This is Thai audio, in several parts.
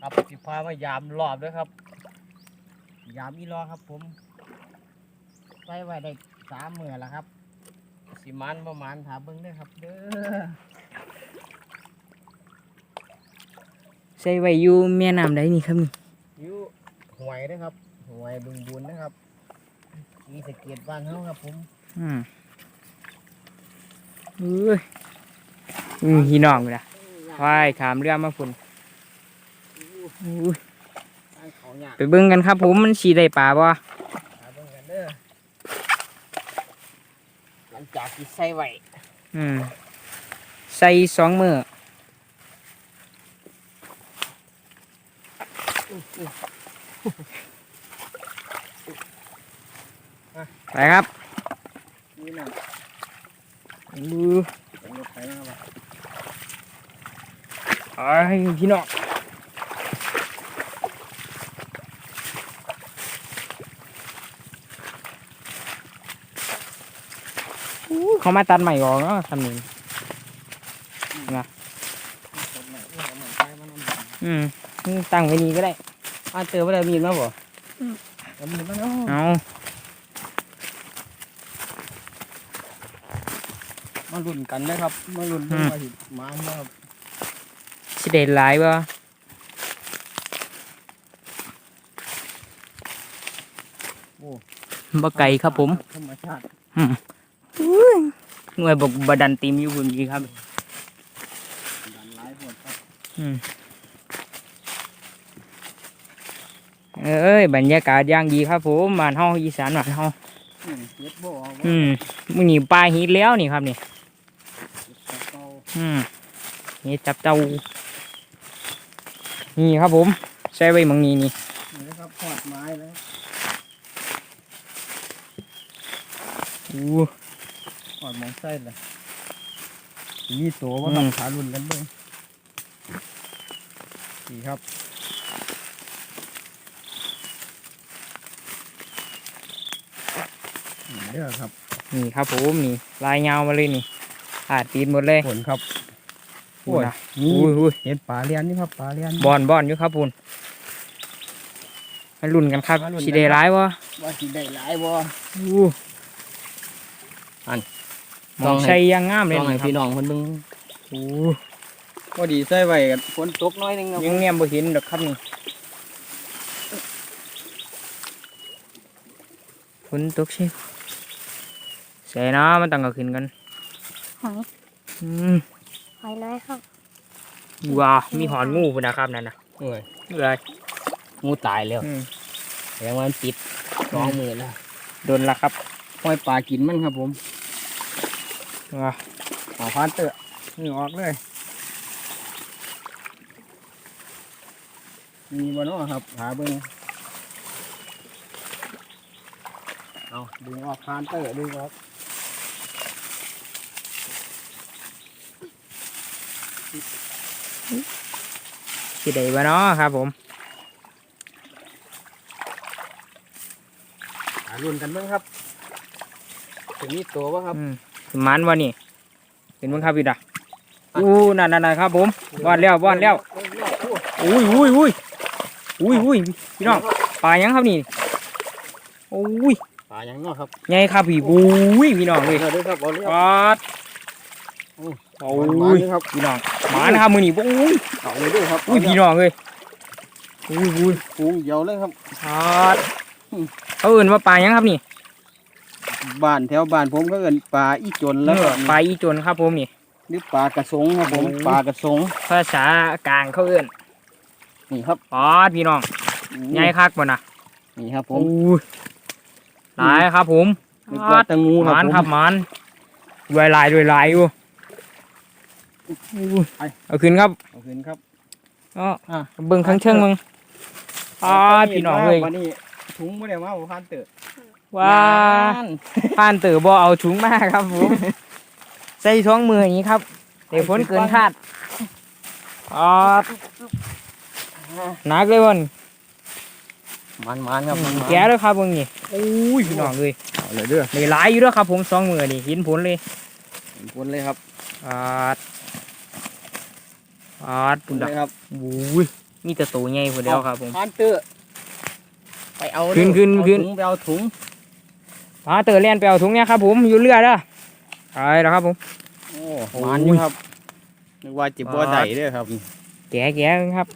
ครับสิพามายามรอบด้วยครับ ยามอีรอครับ ผมใส่ไว้ได้สามมือแล้วครับ สิมันประมาณถามเบิ้งเด้อครับ เด้อใส่ไว้อยู่แม่น้ำใดนี่ครับนี่อยู่หวยนะครับหวยบึงบุญนะครับมีสะเก็ดบ้านเฮาครับ ผมอืมเอ้ยอืมพี่น้องเลยว่ายขามเรือมาพุ่น ไปเบิ่งกันครับผมมันสีได้ปลาบ่ถามเบิ้งกันเด้อหลังจากที่ใส่ไว้อืมใส่สองมือไปครับนี่นะดูเป็นรถไฟนะครับไอ้พี่น้องอู้ เขามาตัดใหม่ออกเนาะทำนี้นะรถใหม่รถใหม่ใช้มานำอืมตั้งไว้นี่ก็ได้อ่าเจอว่าได้มีดมาบ่เอามีดมาเนาะเอามาลุ้นกันนะครับ มาลุ้นเบิ่งว่าสิมาบ่ครับสิได้หลายบ่โอ้บ่ไก่ครับผมธรรมชาติ หน่วยบกบดันตีมอยู่บนนี้ครับดันหลายโพดครับอืมเอ้ยบรรยากาศอย่างดีครับผมบ้านเฮาอีสานบ้านเฮาอืมเฮ็ดบ่ออกอืมมื้อนี้ปลาฮีทแล้วนี่ครับนี่เฮ็ดแต่เก่าอืมนี่จับเจ้านี่ครับผมใส่ไว้หมังนี้นี่นี่นะครับทอดไม้แล้วอู้ ทอดหมองไส้เลยมีโตว่าครับขาลุ้นกันเบิ่งนี่ครับนี่เด้อครับ นี่ครับผมนี่ลายยาวมาเลยนี่อาดตีนหมดเลยผลครับโอ้ยนี่อุ้ยอุ้ยเห็นปลาเลียนนี่ครับปลาเลียนบอนบอนอยู่ครับคุณมาลุ้นกันครับมาลุ้นกันสีได้ร้ายวะว่าสิได้หลายบ่อู้อันห มองใส่ยางงามเลยต้องให้นะครัพี่บน้องเพิ่นเบิ่งอู้พอดีใส่ไว้กันฝนตกน้อยหนึงครับยังแนมบ่เห็นดอกครับนี่ฝนตกใช่ใส่นะมันต้องเอาขึ้นกันหอยอืมหอยน้อยครับว้ามีหอนงูพุ่นนะครับนั่นนะโอ้ยเลยงูตายแล้วอืมแสดงว่ามันติดสองมือแล้วโดนละครับปล่อยปลากินมันครับผม ว้าเอาพานเตอะนี่ออกเลยมีบ่เนาะครับ หาเบิ่งเอาดึงออกพานเตอะดึงออกสิได้บ่เนาะครับผมหารุ่นกันเบิ่งครับจะมีตัวบ่ครับ มมันวะนี่เห็นมั้งครับพี่ดาอู้นั่นนั่นนั่นครับผมวอนแล้ววอนแล้วอุ้ยอุ้ยอุ้ยอุ้ยอุ้ยพี่น้องปลายังครับนี่โอ้ยปลายังเนาะครับใหญ่ครับพี่อุ้ยพี่น้องเลยเอาด้วยครับเอาเลยปครับลาดโอ้โอ้หวานยๆเลยครับพี่น้องหมานะครับมือนี่โอ้ยเอาเลยด้วยครับอุ้ยพี่น้องเลยอุ้ยอุ้ยปูงเดียวเลยครับปลาดเขาเอื่นว่าปลายังครับนี่ บ้านแถวบ้านผมก็เอิ้นปลาอีจนแล้วก็ปลาอีจนครับผมนี่หรือปลากระสงครับผมโอ้ปลากระสงภาษากลางเขาเอื่นนี่ครับปลาดพี่น้องใหญ่คักบ่นะนี่ครับผโอ้มยหลายครับผมนึกว่าแตะงูหครับมานผมครับหมันด้วยลายด้วยลายอยู่อุ้ยเอาขึ้นครับเอาขึ้นครับอ๋ออะเบิ่งข้างเชิงมึงอ๋อพี่น้องเลยวันนี้ถุงไม่ได้มาบ่พันเตอะ ว้าผ่านเต๋อบ่เอาถุงมาครับผมใส่ท้องมืออย่างนี้ครับเดี๋ยวฝนเกินคาดอ๋อหนักเลยวันมันมันครับมันแก่เลยครับเบิ่งนี่โอ้ยพี่น้องเลยเอาเลยเด้อในหลายอยู่ด้วยครับ ผมสองมือนี่เห็นผลเลยเห็นคนเลยครับอ่าอ่าปุ่นเลดักยครับโอ้ยมีแต่ตัวใหญ่คนเดียวครับผมพานเตอร์ไปเอาขึ้นขึ้นเอาขึ้นถุงไปเอาถุง พาเตอร์เลียนไปเอาถุงเนี่ยครับผมอยู่เรือเด้อไปแล้วครับผม โอ้โอ้ย มันอยู่ครับนึกว่าจิบบัวปาดใดเด้อครับแก่แก่ครับ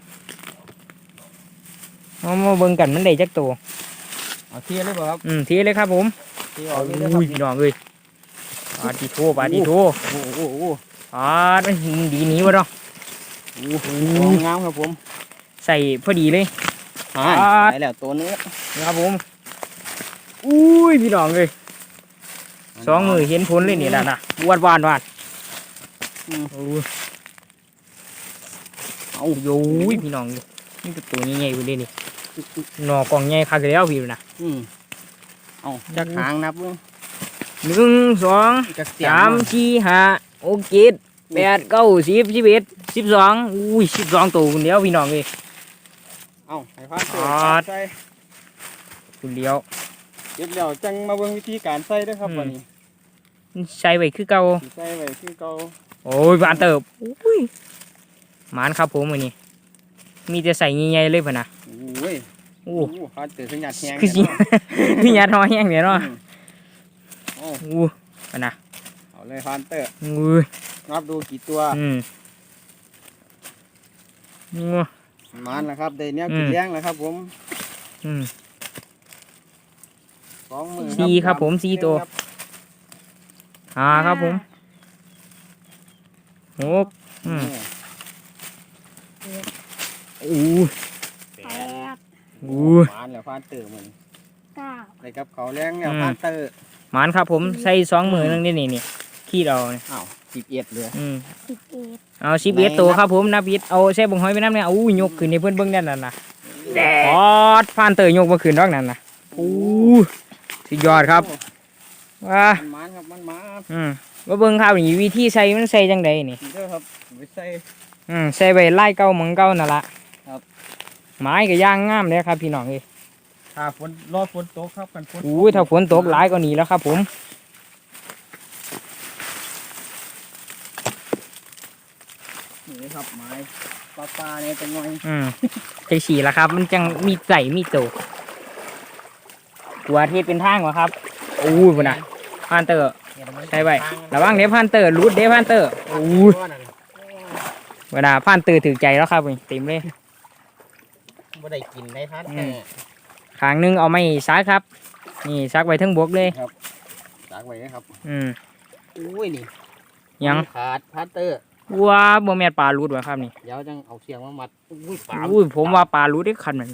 เอามาเบิ่งกันมันได้จักตัวเอาเทียเลยบ่ครับอืมทีเลยครับผมเทียโอเอาเลยเด้อครับ้ยพี่น้องเอ้ยปาดีโทปาดีโทโอ้โหโอ้โหปาดมันดีหนี้วะเนาะโอ้โหของงามครับผมใส่พอดีเลยหาปาดไปแล้วตัวนึงนะครับผม อุ้ยพี่น้องเลยสองมือเห็นผลเลยนี่แหละนะวาดวานวาดอืมโอ้ยเอาโอ้ยพี่น้องเลยนี่ก็ตัวใหญ่ๆไปเลยนี่หน่อกล่องใหญ่คักแล้วพี่นะอืมเอาจักหางนับเบิ่งหนึ่งสองจักเสียงสามเนาะสี่ห้าหกเจ็ดแปดเก้าสิบสิบเอ็ดสิบสองอุ้ยสิบสองตัวคนเดียวพี่น้องเลยเอาให้พานเตอปาดร์ใส่คนเดียว เก็บแล้วจังมาเบิ่งวิธีการใส่เด้อครับอืม วันนี้ใส่ไว้คือเก่าสิใส่ไว้คือเก่าโอ้ยบานเติบอุ้ยหมานครับผมวันนี้มีแต่ใส่ใหญ่ๆเลยพะนะโอ้ยโอ้โอ้โหพานเตอร์ขยันแฮงคือสิ พี่ยัดหอแห้งเดี๋ยวเนาะอืมเอาอู้พะนะเอาเลยพานเตอร์อู้ยนับดูกี่ตัวอืมอู้ มันนะครับได้เนี้ยอืมกินเลี้ยงนะครับผมอืม สองมือสี่ครับผมสี่ตัวครับหาครับผมหกอืมอู้แปแปดดอู้หมานแล้วพานเตอร์เหมือนเก้าได้กับเขาเลี้ยงแล้วอืมพานเตอร์หมานครับผมใส่สองมือนึงนี่นี่นี่ขี้เราเนี่ยอ้าวสิบเอ็ดเลยอืมสิบเอ็ดเอาสิบเอ็ดตัวครับผมนับอิดเอาใส่บงหอยไปน้ำเนี่ยอู้ยยกขึ้นในเพื่อนเบิ้งนั่นน่ะนะปอดผ่านเตยยกมาขึ้นดอกนั่นนะอู้ สุดยอดครับว้ามันหมานครับมันหมานอืมมาเบิ่งครับนี่วิธีใส่มันใส่จังไดนี่นี่เด้อครับไปใส่อืมใส่ใบไล่เก่าหมังเก่านั่นละครับ ไม้ก็ย่างงามเลยครับ พี่น้องเอ้ยถ้าฝนรอฝนตกครับกันฝนตกอู้ยถ้าฝนตกหลายก็หนีแล้วครับ ผมนี่ครับไม้ปลาปลาเนี่ยเป็นไงอืมจังสีแล้วครับ มันจังมีใส่มีโต ตัวเทศเป็นทางวะครับอู้ยพุ่นน่ะพานเตอร์ใส่ไว้ระวังเด้พานเตอร์รูดเด้พานเตอร์อู้ยเวลาพานเตอร์ถือใจแล้วครับนี่เต็มเลยบ่ได้กินในพัดอืแน่มขางหนึงเอาไม่ซักครับ นี่ซักไว้ทั้งบกเลยจากไว้นะครับ อืมอุ้ยนี่ยังขาดพัตเตอร์ว้าบ่แม่นปลารูดวะครับนี่เดี๋ยวจังเอาเสียงมามัดอุ้ยปลาอุ้ยผมว่าปลารูดได้คันมัน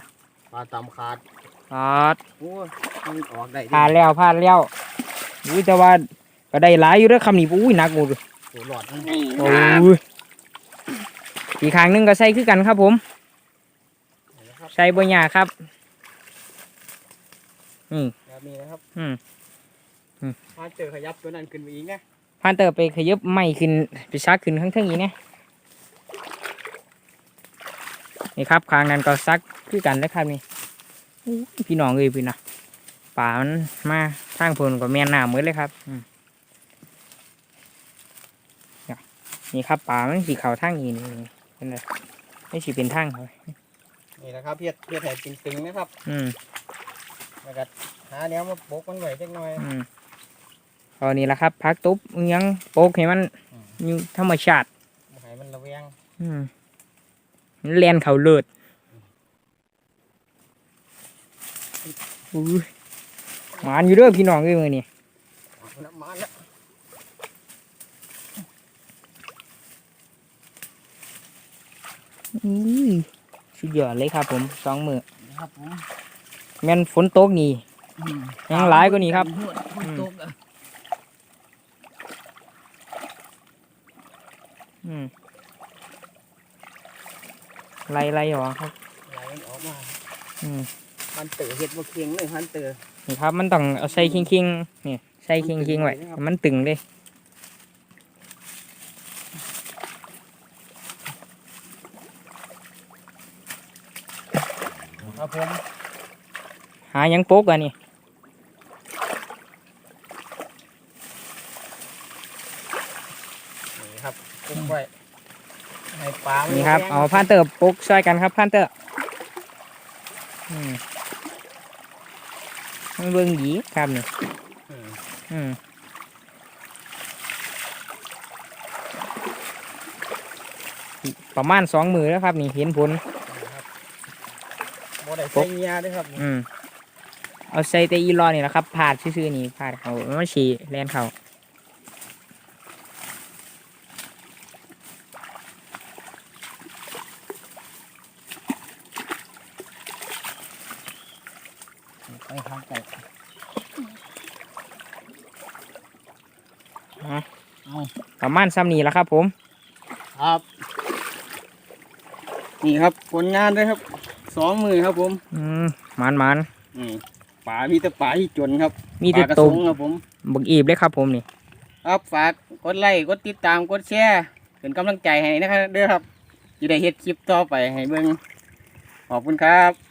ปลาตำขาด ปลาดโอ้ยมันออกได้พลาดแล้วพลาดแล้วอุ้ยแต่ว่าก็ได้หลายอยู่เด้อคำนี้อุ้ยหนักหมดเลยตัวหลอดมันโอ้ยอีกครั้งหนึงก็ใส่คือกันครับผมนะครับใส่บ่ยากครับนี่แบบนี้นะครับอืมอืมพัตเตอร์ขยับตัวนั้นขึ้นไปอีกนะพานเตอร์ไปขยับไม่ขึ้นไปซักขึ้นข้างเทิงอีกเนี่ยนี่ครับคางนั้นก็ซักคือกันนะครับนี่อู้ย พี่น้องเอ้ยพี่นะป่ามันมาทางเพนก็แม่นหน้าเหมือนเลยครับอืมเนี่ยนี่ครับป่ามันสีขาวทางอีนี่เป็นไรไม่สีเป็นทางเขานี่นะครับเพียรเพียรแถบตึงๆนะครับ อืมแล้วก็หาแนวมาโปกมันไว้จักหน่อยอืมตอนนี้ละครับ พักตุ๊บอิหยังโปกให้มันอืมอยู่ธรรมชาติบ่ให้มันระแวงอืมมันเลียนเขาเลิศ อุ้ยหมานอยู่เด้อพี่น้องเอ้ยมือนี่อาน้ำมันแล้วอุ้ยสุดยอดเลยครับผมสองมือครับผมแม่นฝนตกนี่ยังหลายกว่านี้ครับฝนตกอะอืมไล่ไล่หรอครับไหลมันออกมาอืม พันเตอร์เฮ็ดบ่เคียงเลยพันเตอร์นี่ครับ มันต้องเอาใส่คิงคิงๆนี่ใส่คิงคิงๆไว้ให้มันตึงเลยครับผมหาหยังโปกอะนี่นี่ครับคุมไว้ให้ปปลามันี่ครับแพงเอาพันเตอร์ปกช่วยกันครับพันเตอร์ อืมเบิ่งหยีครับนี่อืมอืมประมาณสองมือแล้วครับ นี่เห็นผลบ่ได้ใส่เงียด้วยครับอืมเอาใส่แต่อีรอนี่แหละครับ ผาดซื่อๆนี่ผาดเขามันฉี่แลนเขา ไปทางไก่ อะ เอา ประมาณซ้ำนี่แหละครับ ผม ครับ นี่ครับผลงานด้วยครับสองมือครับ ผมอืมหมันมันอืมปลามีแต่ปลาที่จนครับๆมีแต่ปลากระตุ่สมงครับผม บักอีบเลยครับ ผมนี่ ครับฝากกดไลค์กดติดตามกดแชร์เป็นกำลังใจให้นะครับเด้อครับจะได้เฮ็ดคลิปต่อไปให้เบิ่งขอบคุณครับ